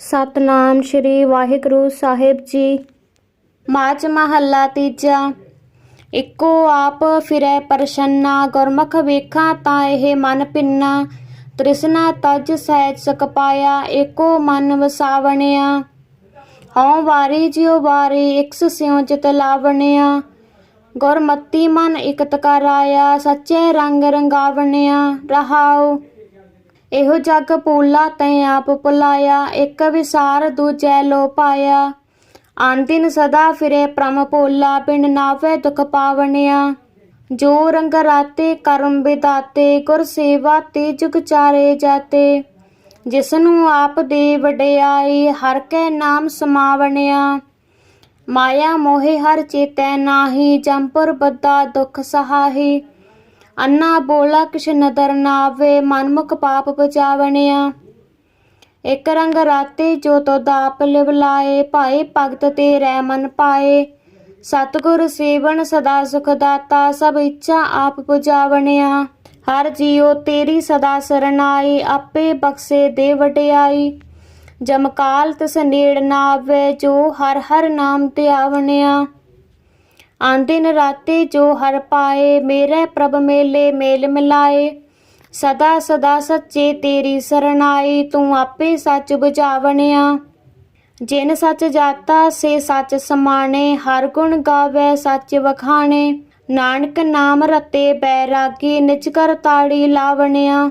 ਸਤਨਾਮ ਸ਼੍ਰੀ ਵਾਹਿਗੁਰੂ ਸਾਹਿਬ ਜੀ ਮਾਝ ਮਹੱਲਾ ਤੀਜਾ ਇੱਕੋ ਆਪ ਫਿਰੈ ਪਰਛੰਨਾ ਗੁਰਮੁਖ ਵੇਖਾਂ ਤਾਂ ਇਹ ਮਨ ਪਿੰਨਾ ਤ੍ਰਿਸ਼ਨਾ ਤਜ ਸਹਿਜ ਸੁਖ ਪਾਇਆ ਏਕੋ ਮਨ ਵਸਾਵਣਿਆ ਹਉ ਵਾਰੀ ਜਿਉ ਵਾਰੀ ਇਕਸ ਸਿਉ ਜਿਤ ਲਾਵਣਿਆ ਗੁਰਮਤੀ ਮਨ ਇਕਤ ਕਰਾਇਆ ਸੱਚੇ ਰੰਗ ਰੰਗਾਵਣਿਆ ਰਹਾਉ ਇਹੋ ਜਗ ਪੂਲਾ ਤੈ ਆਪ ਪੁਲਾਇਆ ਇੱਕ ਵਿਸਾਰ ਦੂਜੈ ਲੋ ਪਾਇਆ। ਆਨੰਦਿਨ ਸਦਾ ਫਿਰੇ ਪ੍ਰਮ ਪੋਲਾ ਪਿੰਡ ਨਾਵੇ ਦੁਖ ਪਾਵਣਿਆ। ਜੋ ਰੰਗ ਰਾਤੇ, ਕਰਮ ਵਿਦਾਤੇ ਗੁਰ ਸੇਵਾ ਤੇ ਜੁਗ ਚਾਰੇ ਜਾਤੇ। ਜਿਸਨੂੰ ਆਪ ਦੇ ਵਡਿਆਈ ਹਰ ਕੈ ਨਾਮ ਸਮਾਵਣਿਆ। ਮਾਇਆ ਮੋਹਿ ਹਰ ਚੇਤੈ ਨਾਹੀ, ਜੰਪੁਰ ਬੱਦਾ ਦੁਖ ਸਹਾਹੀ। ਅੰਨਾ ਬੋਲਾ ਕਿਛ ਨਦਰ ਨਾਵੇ ਮਨਮੁਖ ਪਾਪ ਬਚਾਵਣਿਆ। ਇਕ ਰੰਗ ਰਾਤੇ ਜੋ ਤੋ ਦਾਪ ਲਿਵ ਲਾਏ, ਭਾਏ ਭਗਤ ਤੇ ਰਹਿ ਮਨ ਪਾਏ। ਸਤਿਗੁਰ ਸੇਵਨ ਸਦਾ ਸੁਖ ਦਾਤਾ, ਸਭ ਇੱਛਾ ਆਪ ਪੁਜਾਵਣਿਆ। ਹਰ ਜੀਉ ਤੇਰੀ ਸਦਾ ਸਰਨਾਈ ਆਪੇ ਬਖਸ਼ੇ ਦੇ ਵਡਿਆਈ। ਜਮਕਾਲ ਤਿਸ ਨੇੜ ਨਾ ਆਵੇ, ਜੋ ਹਰ ਹਰ ਨਾਮ ਤੇ ਆਵਣਿਆ ਆਂਦੇ ਨਰਾਤੇ ਜੋ ਹਰ ਪਾਏ, ਮੇਰੇ ਪ੍ਰਭ ਮੇਲੇ ਮੇਲ ਮਿਲਾਏ। ਸਦਾ ਸਦਾ ਸੱਚੇ ਤੇਰੀ ਸਰਣਾਈ ਤੂੰ ਆਪੇ ਸੱਚ ਬੁਝਾਵਣਿਆ। ਜਿਨ ਸੱਚ ਜਾਤਾ, ਸੇ ਸੱਚ ਸਮਾਣੇ, ਹਰ ਗੁਣ ਗਾਵੇ, ਸੱਚ ਵਖਾਣੇ। ਨਾਨਕ ਨਾਮ ਰਤੇ ਬੈਰਾਗੀ ਨਿਜ ਕਰ ਤਾੜੀ ਲਾਵਣਿਆ।